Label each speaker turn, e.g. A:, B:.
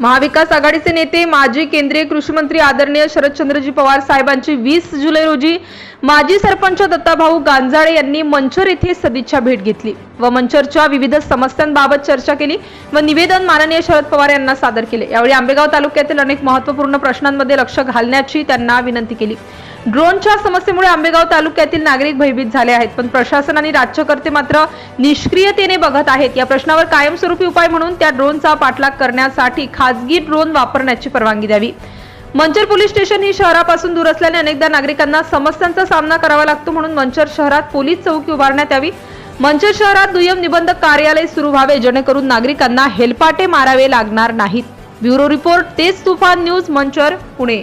A: महाविकास आघाडीचे नेते माजी केंद्रीय कृषी मंत्री आदरणीय शरदचंद्रजी पवार साहेबांची वीस जुलै रोजी माजी सरपंच दत्ताभाऊ गांजाळे यांनी मंचर येथे सदिच्छा भेट घेतली व मंचरच्या विविध समस्यांबाबत चर्चा केली व निवेदन माननीय शरद पवार यांना सादर केले. यावेळी आंबेगाव तालुक्यातील अनेक महत्त्वपूर्ण प्रश्नांमध्ये लक्ष घालण्याची त्यांना विनंती केली. ड्रोनच्या समस्येमुळे आंबेगाव तालुक्यातील नागरिक भयभीत झाले आहेत. पण प्रशासन आणि राज्यकर्ते मात्र निष्क्रियतेने बघत आहेत. या प्रश्नावर कायमस्वरूपी उपाय म्हणून त्या ड्रोनचा पाठलाग करण्यासाठी खासगी ड्रोन वापरण्याची परवानगी द्यावी. मंचर पोलीस स्टेशन ही शहरापासून दूर असल्याने अनेकदा नागरिकांना समस्यांचा सामना करावा लागतो म्हणून मंचर शहरात पोलीस चौकी उभारण्यात यावी. मंचर शहरात दुय्यम निबंधक कार्यालय सुरू व्हावे जेणेकरून नागरिकांना हेलपाटे मारावे लागणार नाहीत. ब्युरो रिपोर्ट तेच Tufan news Manchar Pune.